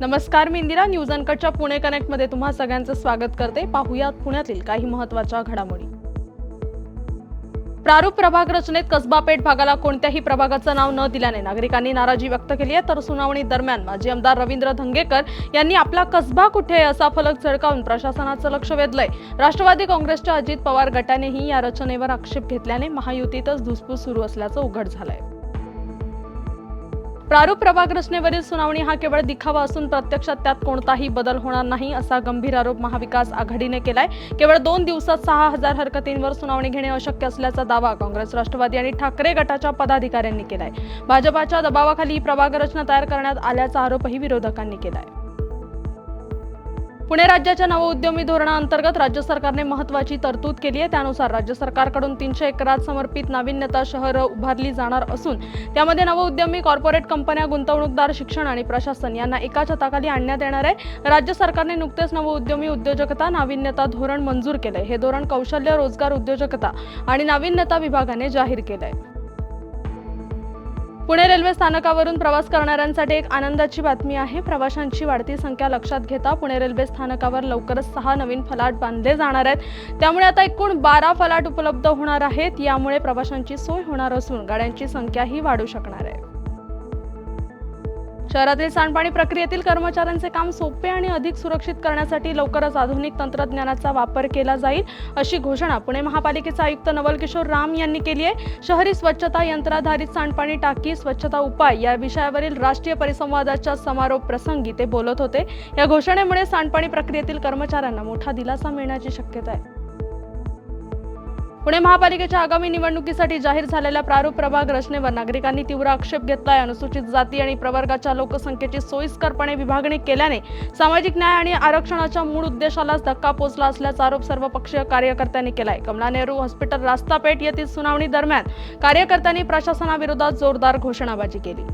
नमस्कार मी इंदिरा. न्यूज अनकटच्या पुणे कनेक्टमध्ये तुम्हा सगळ्यांचं स्वागत करते. पाहूया पुण्यातील काही महत्त्वाच्या घडामोडी. प्रारूप प्रभाग रचनेत कसबा पेठ भागाला कोणत्याही प्रभागाचं नाव न दिल्याने नागरिकांनी नाराजी व्यक्त केली आहे. तर सुनावणी दरम्यान माजी आमदार रवींद्र धंगेकर यांनी आपला कसबा कुठे आहे असा फलक झळकावून प्रशासनाचं लक्ष वेधलंय. राष्ट्रवादी काँग्रेसच्या अजित पवार गटानेही या रचनेवर आक्षेप घेतल्याने महायुतीतच धुसफूस सुरू असल्याचं उघड झालंय. प्रारूप प्रभाग रचनेवरील सुनावणी हा केवळ दिखावा असून प्रत्यक्षात त्यात कोणताही बदल होणार नाही असा गंभीर आरोप महाविकास आघाडीने केलाय. केवळ दोन दिवसात सहा हजार हरकतींवर सुनावणी घेणे अशक्य असल्याचा दावा काँग्रेस राष्ट्रवादी आणि ठाकरे गटाच्या पदाधिकाऱ्यांनी केलाय. भाजपाच्या दबावाखाली ही प्रभाग रचना तयार करण्यात आल्याचा आरोपही विरोधकांनी केलाय. पुणे राज्याच्या नवउद्यमी धोरणाअंतर्गत राज्य सरकारने महत्वाची तरतूद केली आहे. त्यानुसार राज्य सरकारकडून तीनशे एकरात समर्पित नाविन्यता शहरं उभारली जाणार असून त्यामध्ये नवउद्यमी कॉर्पोरेट कंपन्या गुंतवणूकदार शिक्षण आणि प्रशासन यांना एका छताखाली आणण्यात येणार आहे. राज्य सरकारने नुकतेच नवउद्यमी उद्योजकता नाविन्यता धोरण मंजूर केलंय. हे धोरण कौशल्य रोजगार उद्योजकता आणि नाविन्यता विभागाने जाहीर केलंय. पुणे रेल्वे स्थानकावरून प्रवास करणाऱ्यांसाठी एक आनंदाची बातमी आहे. प्रवाशांची वाढती संख्या लक्षात घेता पुणे रेल्वे स्थानकावर लवकरच सहा नवीन फलाट बांधले जाणार आहेत. त्यामुळे आता एकूण बारा फलाट उपलब्ध होणार आहेत. यामुळे प्रवाशांची सोय होणार असून गाड्यांची संख्याही वाढू शकणार आहे. शहरातील सांडपाणी प्रक्रियेतील कर्मचाऱ्यांचे काम सोपे आणि अधिक सुरक्षित करण्यासाठी लवकरच आधुनिक तंत्रज्ञानाचा वापर केला जाईल अशी घोषणा पुणे महापालिकेचे आयुक्त नवल किशोर राम यांनी केली आहे. शहरी स्वच्छता यंत्राधारित सांडपाणी टाकी स्वच्छता उपाय या विषयावरील राष्ट्रीय परिसंवादाच्या समारोप प्रसंगी ते बोलत होते. या घोषणेमुळे सांडपाणी प्रक्रियेतील कर्मचाऱ्यांना मोठा दिलासा मिळण्याची शक्यता आहे. पुणे महापालिकेच्या आगामी निवडणुकीसाठी जाहीर झालेल्या प्रारूप प्रभाग रचनेवर नागरिकांनी तीव्र आक्षेप घेतलाय. अनुसूचित जाती आणि प्रवर्गाच्या लोकसंख्येची सोयीस्करपणे विभागणी केल्याने सामाजिक न्याय आणि आरक्षणाच्या मूळ उद्देशालाच धक्का पोचला असल्याचा आरोप सर्वपक्षीय कार्यकर्त्यांनी केलाय. कमला नेहरू हॉस्पिटल रास्तापेठ येथील सुनावणी दरम्यान कार्यकर्त्यांनी प्रशासनाविरोधात जोरदार घोषणाबाजी केली.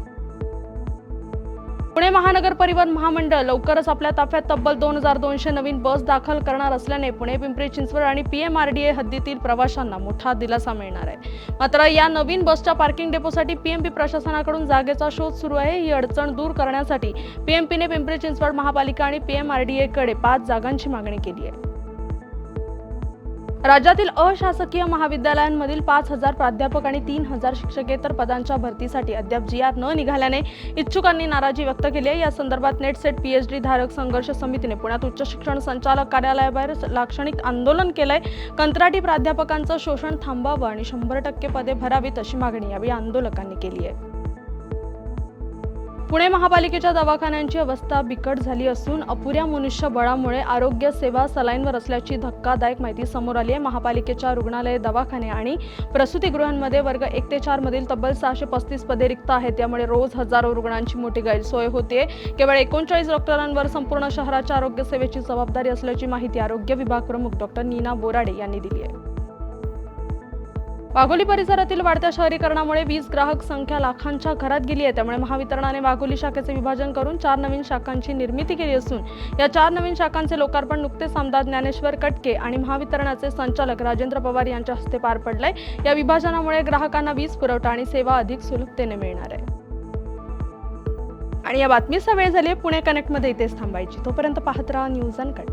पुणे महानगर परिवहन महामंडळ लवकरच आपल्या ताफ्यात तब्बल दोन हजार दोनशे नवीन बस दाखल करणार असल्याने पुणे पिंपरी चिंचवड आणि पीएमआरडीए हद्दीतील प्रवाशांना मोठा दिलासा मिळणार आहे. मात्र या नवीन बसच्या पार्किंग डेपोसाठी पीएमपी प्रशासनाकडून जागेचा शोध सुरू आहे. ही अडचण दूर करण्यासाठी पीएमपीने पिंपरी चिंचवड महापालिका आणि पीएमआरडीए कडे पाच जागांची मागणी केली आहे. राज्यातील अशासकीय महाविद्यालयांमधील पाच हजार प्राध्यापक आणि तीन हजार शिक्षकेतर पदांच्या भरतीसाठी अद्याप जियात न निघाल्याने इच्छुकांनी नाराजी व्यक्त केली आहे. या संदर्भात नेटसेट पीएचडी धारक संघर्ष समितीने पुण्यात उच्च शिक्षण संचालक कार्यालयाबाहेर लाक्षणिक आंदोलन केलंय. कंत्राटी प्राध्यापकांचं शोषण थांबावं आणि शंभर टक्के पदे भरावीत अशी मागणी यावेळी आंदोलकांनी केली आहे. पुणे महापालिकेच्या दवाखान्यांची अवस्था बिकट झाली असून अपुऱ्या मनुष्यबळामुळे आरोग्य सेवा सलाईनवर असल्याची धक्कादायक माहिती समोर आली आहे. महापालिकेच्या रुग्णालय दवाखाने आणि प्रसूतीगृहांमध्ये वर्ग एक ते चार मधील तब्बल सहाशे पस्तीस पदे रिक्त आहेत. त्यामुळे रोज हजारो रुग्णांची मोठी गैरसोय होते. केवळ एकोणचाळीस डॉक्टरांवर संपूर्ण शहराच्या आरोग्य सेवेची जबाबदारी असल्याची माहिती आरोग्य विभाग प्रमुख डॉक्टर नीना बोराडे यांनी दिली आहे. वाघोली परिसरातील वाढत्या शहरीकरणामुळे वीज ग्राहक संख्या लाखांच्या घरात गेली आहे. त्यामुळे महावितरणाने वाघोली शाखेचे विभाजन करून चार नवीन शाखांची निर्मिती केली असून या चार नवीन शाखांचे लोकार्पण नुकतेच आमदार ज्ञानेश्वर कटके आणि महावितरणाचे संचालक राजेंद्र पवार यांच्या हस्ते पार पडलंय. या विभाजनामुळे ग्राहकांना वीज पुरवठा आणि सेवा अधिक सुलभतेने मिळणार आहे. आणि या बातमीचा वेळ झाली पुणे कनेक्टमध्ये इथेच थांबायची. तोपर्यंत पाहत राहा न्यूज कट